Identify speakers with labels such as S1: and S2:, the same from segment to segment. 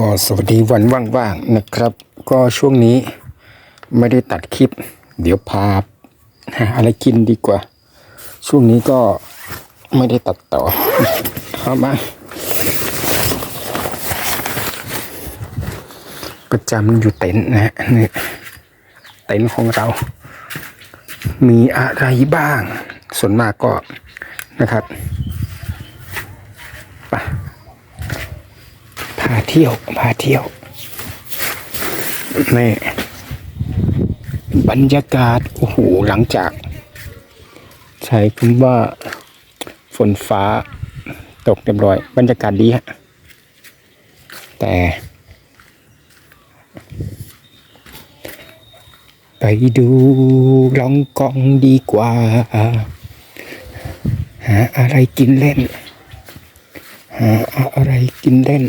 S1: ก็สวัสดีวันว่างๆนะครับ ก็ช่วงนี้ไม่ได้ตัดคลิป เดี๋ยวพาหาอะไรกินดีกว่า ช่วงนี้ก็ไม่ได้ตัดต่อเอามาประจำอยู่เต็นท์นะฮะนี่เต็นท์ของเรา มีอะไรบ้าง ส่วนมากก็นะครับไป พาเที่ยวพาเที่ยวนี่บรรยากาศโอ้โหหลังจาก ใช้คำว่าฝนฟ้าตกเรียบร้อย บรรยากาศดีฮะแต่ไปดูลองกองดีกว่า หาอะไรกินเล่น หาอะไรกินเล่น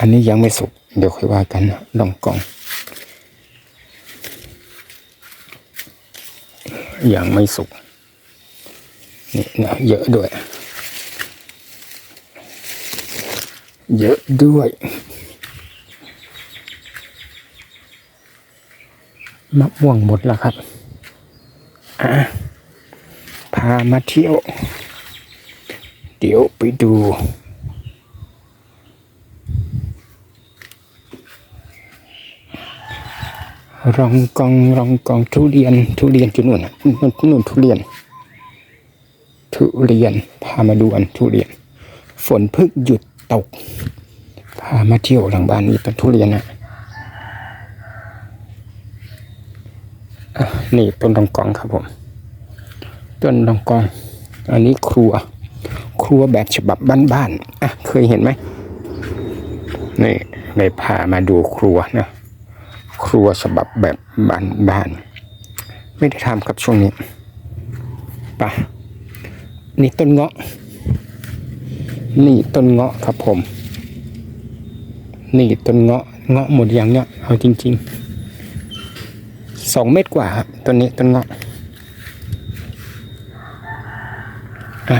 S1: อันนี้ยังไม่สุก เดี๋ยวค่อยว่ากันลองกอง ยังไม่สุก นี่นะเยอะด้วย เยอะด้วยมะม่วงหมดแล้วครับ อะ พามาเที่ยว เดี๋ยวไปดู รองกองรองกองทุเรียน ทุเรียนจุดนู่นน่ะนู่นนู่นทุเรียน ทุเรียนพามาดูอันทุเรียน ฝนเพิ่งหยุดตก พามาเที่ยวหลังบ้านมีต้นทุเรียนนะอะนี่ต้นรองกองครับผมต้นรองกอง อันนี้ครัว ครัวแบบฉบับบ้านๆอะเคยเห็นไหมนี่เลยพามาดูครัวนะ ครัวฉบับแบบบ้านๆไม่ได้ทำครับช่วงนี้ไปะนี่ต้นเงาะ นี่ต้นเงาะครับผม นี่ต้นเงาะเงาะหมดอย่างเนี้ยเอาจริงๆสองเม็ดกว่าครับต้นนี้ต้นเงาะอะ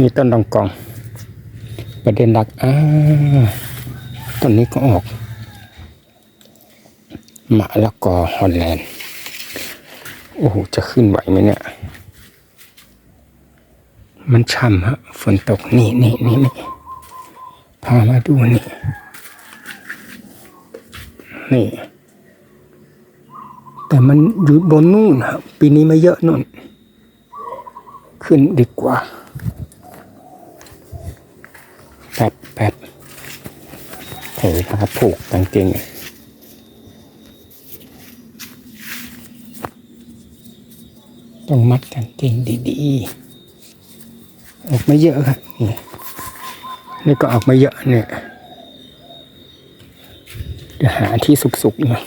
S1: นี่ต้นรองกอง ประเด็นหลักอ่าต้นนี้ก็ออก มะละกอฮอลแลนด์ โอ้โห จะขึ้นไหวไหมเนี่ย มันช่ำฮะ ฝนตกนี่นี่นี่นี่พามาดูนี่ นี่ แต่มันอยู่บนนู่นครับปีนี้ไม่เยอะนู่น ขึ้นดีกว่าแปดแปดเถนะครับผูกกางเกง ต้องมัดกางเกงดีๆ ออกไม่เยอะครับนี่นี่ก็ออกไม่เยอะเนี่ยเดี๋ยวหาที่สุกๆหน่อย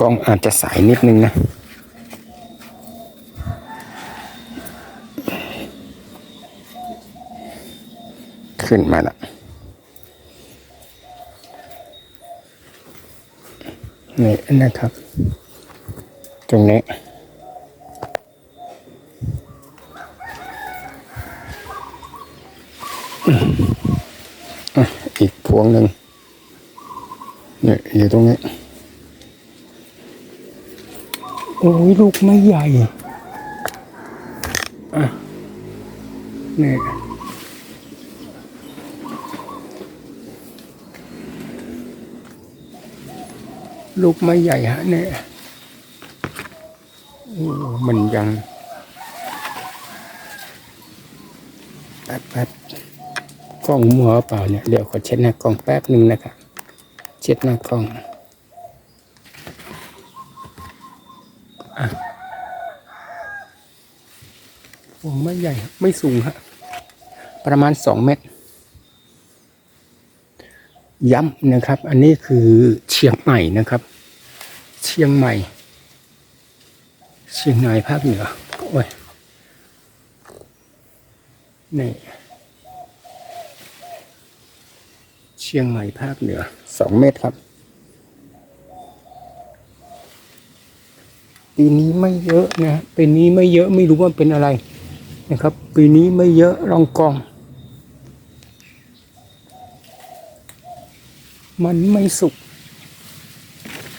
S1: กล้องอาจจะสายนิดนึงนะขึ้นมาละนี่นะครับ ตรงนี้ อีกพวงหนึ่งเนี่ยอยู่ตรงนี้ โอ้ยลูกไม่ใหญ่ อะนี่ลูกไม่ใหญ่ฮะเนี่ย้มันยังแป๊บแป๊บกล้องมัวเปล่าเนี่ยเดี๋ยวขอเช็ดหน้ากล้องแป๊บหนึ่งนะครับ เช็ดหน้ากล้องอะโอ้ไม่ใหญ่ไม่สูงฮะประมาณสองเมตร ย้ำนะครับ อันนี้คือเชียงใหม่นะครับ เชียงใหม่ เชียงรายภาคเหนือโอ้ยนี่เชียงใหม่ภาคเหนือสองเมตรครับปีนี้ไม่เยอะนะปีนี้ไม่เยอะไม่รู้ว่าเป็นอะไรนะครับ ปีนี้ไม่เยอะรองกอง มันไม่สุก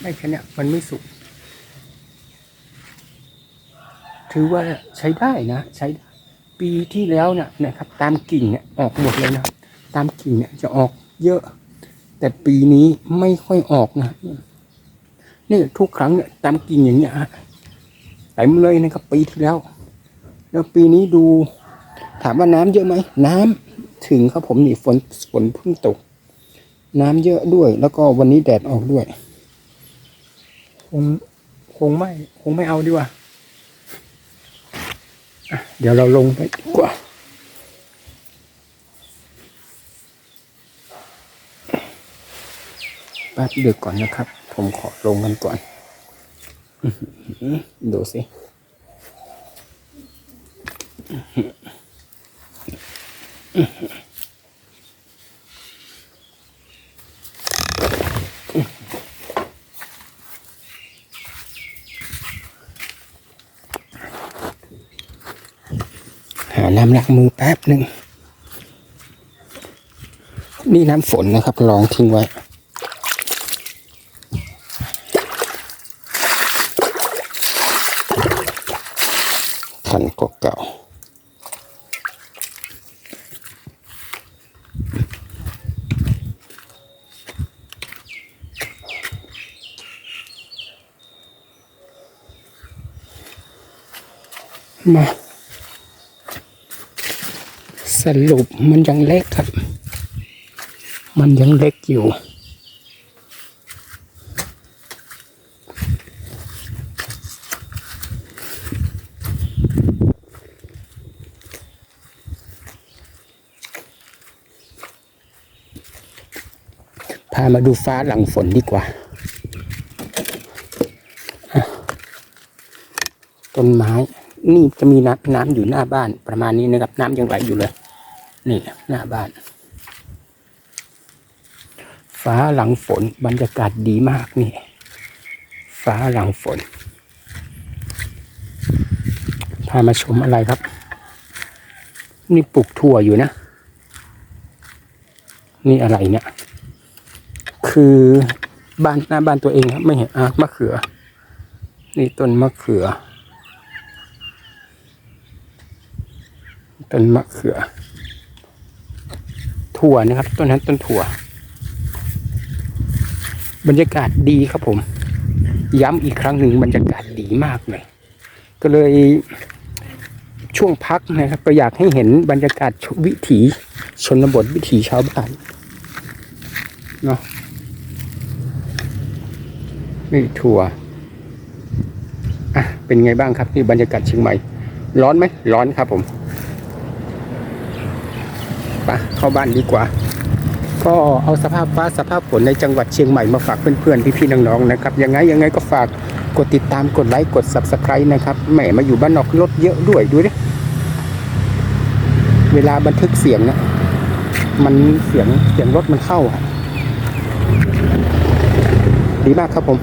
S1: ได้แค่นี้มันไม่สุก ถือว่าใช้ได้นะใช้ได้ปีที่แล้วเนี่ยนะครับ ตามกิ่งเนี่ยออกหมดเลยนะตามกิ่งเนี่ยจะออกเยอะ แต่ปีนี้ไม่ค่อยออกนะนี่ทุกครั้งเนี่ยตามกิ่งอย่างเงี้ยฮะเต็มเลยนะครับปีที่แล้ว แล้วปีนี้ดู ถามว่าน้ำเยอะไหมน้ำถึงครับผมนี่ฝนฝนเพิ่งตก น้ำเยอะด้วย แล้วก็วันนี้แดดออกด้วย คงคงไม่คงไม่เอาดีกว่า เดี๋ยวเราลงไปดีกว่า แป๊บเดียวก่อนนะครับ ผมขอลงกันก่อนอื้อหือดูสิ น้ำล้างมือแป๊บหนึ่งนี่น้ำฝนนะครับลองทิ้งไว้ขันก็เก่ามา สรุปมันยังเล็กครับ มันยังเล็กอยู่ พามาดูฟ้าหลังฝนดีกว่า ต้นไม้ นี่จะมีน้ำน้ำอยู่หน้าบ้านประมาณนี้นะครับ น้ำยังไหลอยู่เลย นี่ หน้าบ้าน ฟ้าหลังฝนบรรยากาศดีมากนี่ ฟ้าหลังฝน พามาชมอะไรครับ นี่ปลูกถั่วอยู่นะ นี่อะไรเนี่ย คือบ้านหน้าบ้านตัวเองครับไม่เห็นอะมะเขือ นี่ต้นมะเขือต้นมะเขือ ถั่วนะครับ ต้นนั้นต้นถั่ว บรรยากาศดีครับผม ย้ำอีกครั้งหนึ่งบรรยากาศดีมากเลยก็เลยช่วงพักนะครับ ก็อยากให้เห็นบรรยากาศวิถีชนบทวิถีชาวบ้านเนาะนี่ถั่วอะเป็นไงบ้างครับที่บรรยากาศเชียงใหม่ ร้อนไหมร้อนครับผม ไปเข้าบ้านดีกว่า ก็เอาสภาพฟ้าสภาพฝนในจังหวัดเชียงใหม่มาฝากเพื่อนๆพี่ๆน้องๆนะครับยังไงยังไงก็ฝากกดติดตามกดไลค์กด subscribe นะครับแหมมาอยู่บ้านนอกรถเยอะด้วยดูดิเวลาบันทึกเสียงนะมันเสียงเสียงรถมันเข้าอะดีมากครับผม